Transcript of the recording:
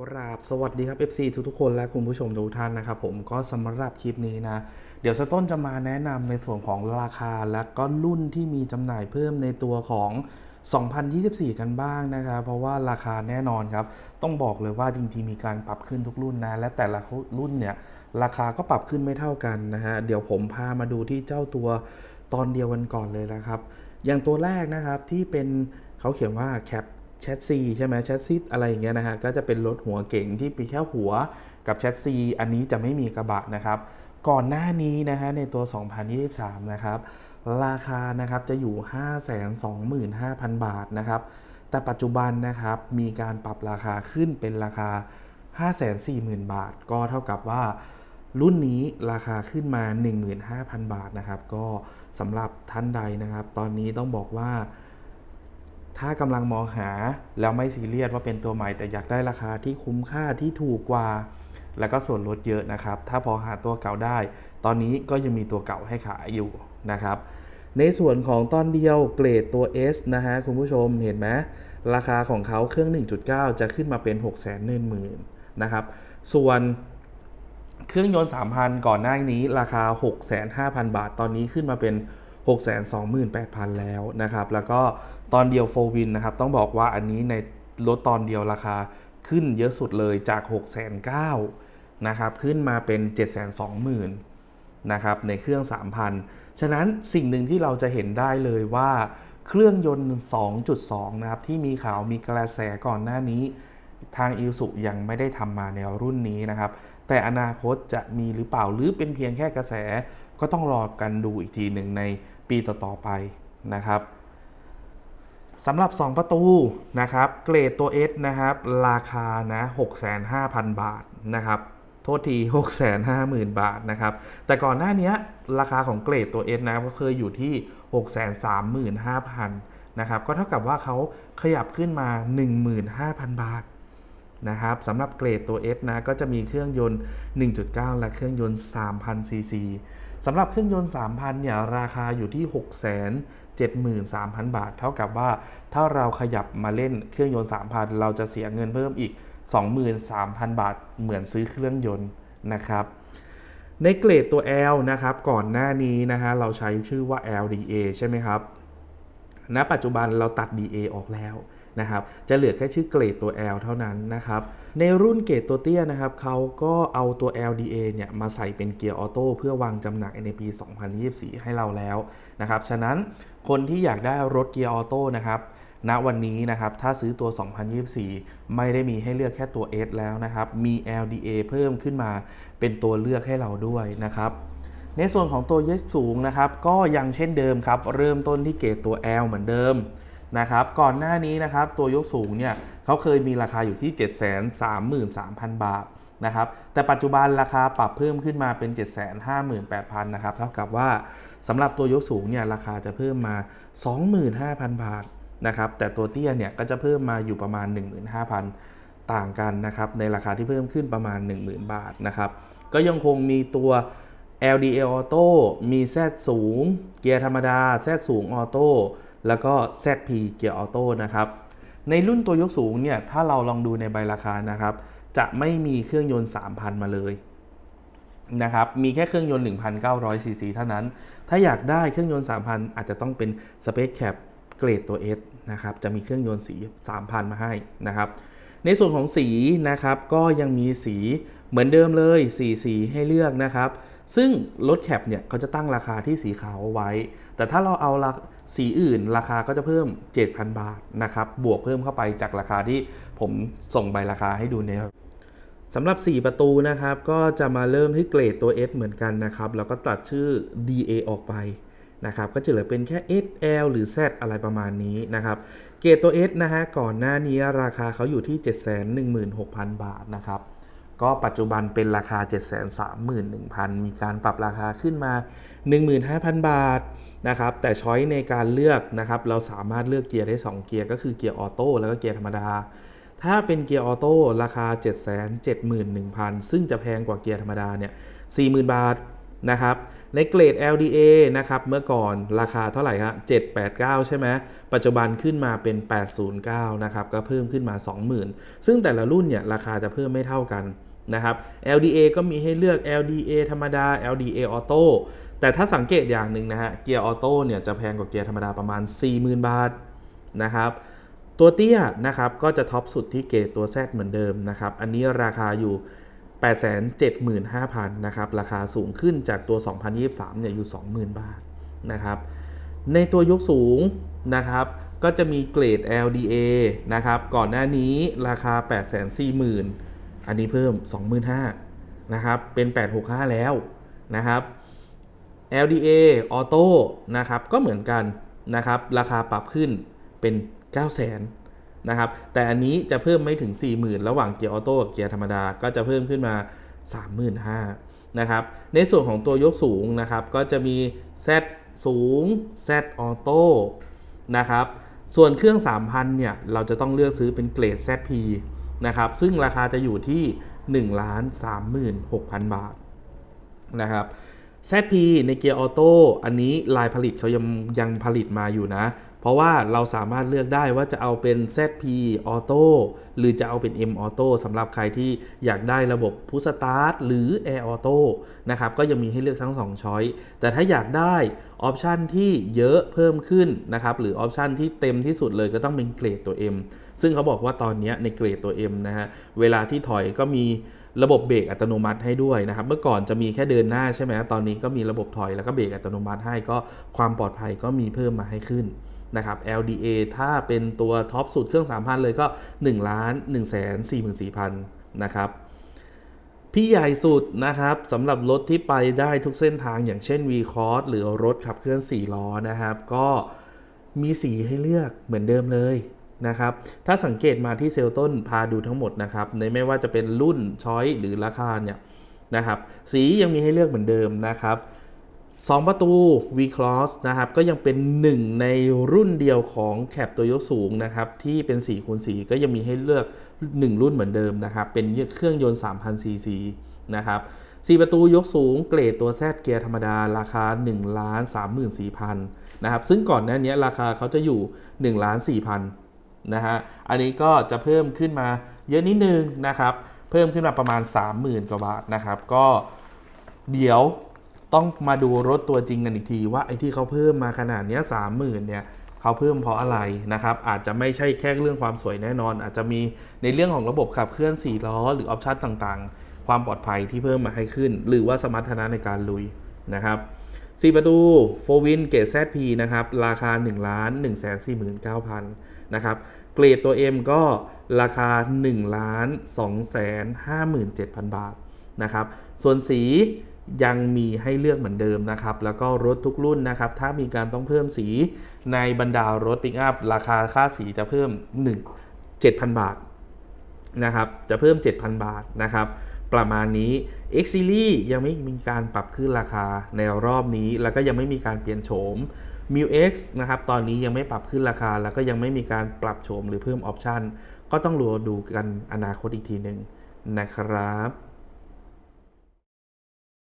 กราบสวัสดีครับ FC ทุกทุกๆคนและคุณผู้ชมทุกท่านนะครับผมก็สำหรับคลิปนี้นะ เดี๋ยวสต้นจะมาแนะนำในส่วนของราคาและก็รุ่นที่มีจำหน่ายเพิ่มในตัวของ 2024 กันบ้างนะครับ เพราะว่าราคาแน่นอนครับ ต้องบอกเลยว่าจริงๆมีการปรับขึ้นทุกรุ่นนะ และแต่ละรุ่นเนี่ยราคาก็ปรับขึ้นไม่เท่ากันนะฮะเดี๋ยวผมพามาดูที่เจ้าตัวตอนเดียวกันก่อนเลยนะครับ อย่างตัวแรกนะครับที่เป็นเขาเขียนว่าแคป แชสซีใช่ไหมแชสซีอะไรอย่างเงี้ยนะฮะก็จะเป็นรถหัวเก่งที่มีแค่หัวกับแชสซีอันนี้จะไม่มีกระบะนะครับก่อนหน้านี้นะฮะในตัว 2023 นะครับราคานะครับจะอยู่ 525,000 บาทนะครับแต่ปัจจุบันนะครับมีการปรับราคาขึ้นเป็นราคา 540,000 บาท ก็เท่ากับว่ารุ่นนี้ราคาขึ้นมา 15,000 บาทนะครับก็สำหรับท่านใดนะครับ ตอนนี้ต้องบอกว่า ถ้ากำลังมองหาแล้วไม่ซีเรียสว่าเป็นตัวใหม่ แต่อยากได้ราคาที่คุ้มค่าที่ถูกกว่า แล้วก็ส่วนลดเยอะนะครับ ถ้าพอหาตัวเก่าได้ ตอนนี้ก็ยังมีตัวเก่าให้ขายอยู่นะครับ ในส่วนของตอนเดียวเกรดตัว S นะฮะคุณผู้ชมเห็นไหมราคาของเขาเครื่อง 1.9 จะขึ้นมาเป็น6 1 0 0 0 0นะครับ ส่วนเครื่องยนต์ 3,000 ก่อนหน้านี้ราคา 6,500,000บาท ตอนนี้ขึ้นมาเป็น 628,000 แล้วนะครับ แล้วก็ตอนเดียวโฟวินนะครับ ต้องบอกว่าอันนี้ในรถตอนเดียวราคาขึ้นเยอะสุดเลยจาก6,900นะครับ ขึ้นมาเป็น 720,000นะครับ ในเครื่อง 3,000 ฉะนั้นสิ่งหนึ่งที่เราจะเห็นได้เลยว่าเครื่องยนต์ 2.2 นะครับ ที่มีข่าวมีกระแสก่อนหน้านี้ ทางอิลสุยังไม่ได้ทำมาแนวรุ่นนี้นะครับ แต่อนาคตจะมีหรือเปล่าหรือเป็นเพียงแค่กระแสก็ต้องรอกันดูอีกทีหนึ่งใน ปีต่อๆไปนะครับสำหรับ 2 ประตูนะครับ เกรดตัว S นะครับ ราคานะ650,000 บาทนะครับ โทษที 650,000 บาทนะครับ แต่ก่อนหน้านี้ราคาของเกรดตัว S นะก็เคยอยู่ที่ 635,000นะครับ ก็เท่ากับว่าเขาขยับขึ้นมา 15,000 บาทนะครับสำหรับเกรดตัว S นะก็จะมีเครื่องยนต์ 1.9 และเครื่องยนต์3,000ซีซี สำหรับเครื่องยนต์ 3,000 เนี่ย ราคาอยู่ที่ 673,000 บาท เท่ากับว่าถ้าเราขยับมาเล่นเครื่องยนต์ 3,000 เราจะเสียเงินเพิ่มอีก 23,000 บาท เหมือนซื้อเครื่องยนต์นะครับ ในเกรดตัว L นะครับ ก่อนหน้านี้นะฮะ เราใช้ชื่อว่า LDA ใช่ไหมครับ ณ ปัจจุบันเราตัด DA ออกแล้ว นะครับ จะเหลือแค่ชื่อเกรดตัว L เท่านั้นนะครับ ในรุ่นเกรดตัวเตี้ยนะครับเขาก็เอาตัว LDA เนี่ยมาใส่เป็นเกียร์ออโต้เพื่อวางจำหน่ายในปี 2024 ให้เราแล้วนะครับ ฉะนั้นคนที่อยากได้รถเกียร์ออโต้นะครับณวันนี้นะครับ ถ้าซื้อตัว 2024 ไม่ได้มีให้เลือกแค่ตัว S แล้วนะครับ มี LDA เพิ่มขึ้นมาเป็นตัวเลือกให้เราด้วยนะครับ ในส่วนของตัวยกสูงนะครับ ก็ยังเช่นเดิมครับ เริ่มต้นที่เกรดตัว L เหมือนเดิม นะครับก่อนหน้านี้นะครับตัวยกสูงเนี่ยเขาเคยมีราคาอยู่ที่ 733,000 บาทนะครับแต่ปัจจุบันราคาปรับเพิ่มขึ้นมาเป็น 758,000นะครับเท่ากับว่าสำหรับตัวยกสูงเนี่ยราคาจะเพิ่มมา 25,000 บาทนะครับแต่ตัวเตี้ยเนี่ยก็จะเพิ่มมาอยู่ประมาณ 15,000 ต่างกันนะครับในราคาที่เพิ่มขึ้นประมาณ 10,000 บาทนะครับก็ยังคงมีตัว LDA Auto มี Z สูง เกียร์ธรรมดา Z สูงออโต้ แล้วก็ ZP เกียร์ออโต้นะครับ ในรุ่นตัวยกสูงเนี่ย ถ้าเราลองดูในใบราคานะครับ จะไม่มีเครื่องยนต์ 3,000 มาเลยนะครับ มีแค่เครื่องยนต์ 1,900 ซีซีเท่านั้น ถ้าอยากได้เครื่องยนต์ 3,000 อาจจะต้องเป็น Space Cap เกรดตัว S นะครับ จะมีเครื่องยนต์สี 3,000 มาให้นะครับในส่วนของสีนะครับก็ยังมีสีเหมือนเดิมเลย4สีให้เลือกนะครับ ซึ่งรถแคปเนี่ยเขาจะตั้งราคาที่สีขาวไว้ แต่ถ้าเราเอา สีอื่นราคาก็จะเพิ่ม 7,000 บาทนะครับบวกเพิ่มเข้าไปจากราคาที่ผมส่งใบราคาให้ดูเนี่ยสำหรับ 4 ประตูนะครับก็จะมาเริ่มที่เกรดตัว S เหมือนกันนะครับแล้วก็ตัดชื่อ DA ออกไปนะครับก็จะเหลือเป็นแค่ S L หรือ Z อะไรประมาณนี้นะครับเกรดตัว S นะฮะก่อนหน้านี้ราคาเขาอยู่ที่ 716,000 บาทนะครับ ก็ปัจจุบันเป็นราคา 731,000 มีการปรับราคาขึ้นมา 15,000 บาทนะครับ แต่ช้อยในการเลือกนะครับ เราสามารถเลือกเกียร์ได้ 2 เกียร์ก็คือเกียร์ออโต้แล้วก็เกียร์ธรรมดา ถ้าเป็นเกียร์ออโต้ราคา 771,000 ซึ่งจะแพงกว่าเกียร์ธรรมดาเนี่ย 40,000 บาทนะครับในเกรด LDA นะครับ เมื่อก่อนราคาเท่าไหร่ฮะ789 ใช่ไหม ปัจจุบันขึ้นมาเป็น 809 นะครับ ก็เพิ่มขึ้นมา 20,000 ซึ่งแต่ละรุ่นเนี่ย ราคาจะเพิ่มไม่เท่ากัน นะครับ LDA ก็มีให้เลือก LDA ธรรมดา LDA ออโต้แต่ถ้าสังเกตอย่างหนึ่งนะฮะ เกียร์ออโต้เนี่ยจะแพงกว่าเกียร์ธรรมดาประมาณ 40,000 บาทนะครับ ตัวเตี้ยนะครับก็จะท็อปสุดที่เกรดตัว Z เหมือนเดิมนะครับ อันนี้ราคาอยู่ 875,000นะครับ ราคาสูงขึ้นจากตัว 2023เนี่ยอยู่ 20,000 บาทนะครับ ในตัวยกสูงนะครับก็จะมีเกรด LDA นะครับ ก่อนหน้านี้ราคา 840,000 อันนี้เพิ่ม 25,000นะครับ เป็น 865 แล้วนะครับ LDA ออโต้นะครับ ก็เหมือนกันนะครับ ราคาปรับขึ้นเป็น 900,000นะครับ แต่อันนี้จะเพิ่มไม่ถึง 40,000 ระหว่างเกียร์ออโต้กับเกียร์ธรรมดา ก็จะเพิ่มขึ้นมา 35,000นะครับ ในส่วนของตัวยกสูงนะครับ ก็จะมี Z สูง Z ออโต้นะครับ ส่วนเครื่อง 3,000 เนี่ย เราจะต้องเลือกซื้อเป็นเกรด ZP นะครับ ซึ่งราคาจะอยู่ที่ 1,36,000 บาทนะครับ ZP ในเกียร์ออโต้อันนี้ลายผลิตเขายังยังผลิตมาอยู่นะ เพราะว่าเราสามารถเลือกได้ว่าจะเอาเป็น ZP ออโต้หรือจะเอาเป็น M ออโต้สำหรับใครที่อยากได้ระบบพุชสตาร์ทหรือ Air Auto นะครับก็ยังมีให้เลือกทั้ง2ช้อยแต่ถ้าอยากได้ออปชันที่เยอะเพิ่มขึ้นนะครับหรือออปชันที่เต็มที่สุดเลยก็ต้องเป็นเกรดตัว M ซึ่งเขาบอกว่าตอนนี้ในเกรดตัว M นะฮะเวลาที่ถอยก็มี ระบบเบรกอัตโนมัติให้ด้วยนะครับ เมื่อก่อนจะมีแค่เดินหน้าใช่ไหมตอนนี้ก็มีระบบถอยแล้วก็เบรกอัตโนมัติให้ก็ความปลอดภัยก็มีเพิ่มมาให้ขึ้นนะครับ LDA ถ้าเป็นตัวท็อปสุดเครื่อง 3,000 เลยก็ 1 ล้าน1 4 4 0 0 0 นะครับ พี่ใหญ่สุดนะครับสำหรับรถที่ไปได้ทุกเส้นทางอย่างเช่น v c o s หรือรถขับเคลื่อน 4 ล้อนะครับ ก็มีสีให้เลือกเหมือนเดิมเลย นะครับ ถ้าสังเกตมาที่เซลล์ต้นพาดูทั้งหมดนะครับ ในไม่ว่าจะเป็นรุ่นช้อยหรือราคาเนี่ยนะครับ สียังมีให้เลือกเหมือนเดิมนะครับ2 ประตู V-Cross นะครับก็ยังเป็นหนึ่งในรุ่นเดียวของแคปตัวยกสูงนะครับที่เป็น4คูณ4ก็ยังมีให้เลือก 1 รุ่นเหมือนเดิมนะครับเป็นเครื่องยนต์ 3,000 ซีซีนะครับ4ประตูยกสูงเกรดตัวแซดเกียร์ธรรมดา ราคา1ล้าน34,000นะครับซึ่งก่อนหน้านี้ราคาเขาจะอยู่1ล้าน4,000 นะฮะ อันนี้ก็จะเพิ่มขึ้นมาเยอะนิดนึงนะครับ เพิ่มขึ้นมาประมาณ 30,000 กว่าบาทนะครับ ก็เดี๋ยวต้องมาดูรถตัวจริงกันอีกทีว่าไอ้ที่เขาเพิ่มมาขนาดนี้ย30,000เนี่ยเขาเพิ่มเพราะอะไรนะครับ อาจจะไม่ใช่แค่เรื่องความสวยแน่นอน อาจจะมีในเรื่องของระบบขับเคลื่อน4ล้อหรือออปชันต่างๆ ความปลอดภัยที่เพิ่มมาให้ขึ้น หรือว่าสมรรถนะในการลุยนะครับ4ประตูโฟวินเกรด ZP นะครับ ราคา1ล้าน1 4 9 0 0 0 นะครับ เกรดตัว M ก็ราคา 1,257,000 บาทนะครับ ส่วนสียังมีให้เลือกเหมือนเดิมนะครับ แล้วก็รถทุกรุ่นนะครับ ถ้ามีการต้องเพิ่มสีในบรรดารถปิกอัพราคาค่าสีจะเพิ่ม 1 7,000 บาทนะครับ จะเพิ่ม 7,000 บาทนะครับ ประมาณนี้ X Series ยังไม่มีการปรับขึ้นราคาในรอบนี้ แล้วก็ยังไม่มีการเปลี่ยนโฉม m u X นะครับ ตอนนี้ยังไม่ปรับขึ้นราคา แล้วก็ยังไม่มีการปรับโฉมหรือเพิ่มออปชันก็ต้องรอดูกันอนาคตอีกทีหนึ่งนะครับ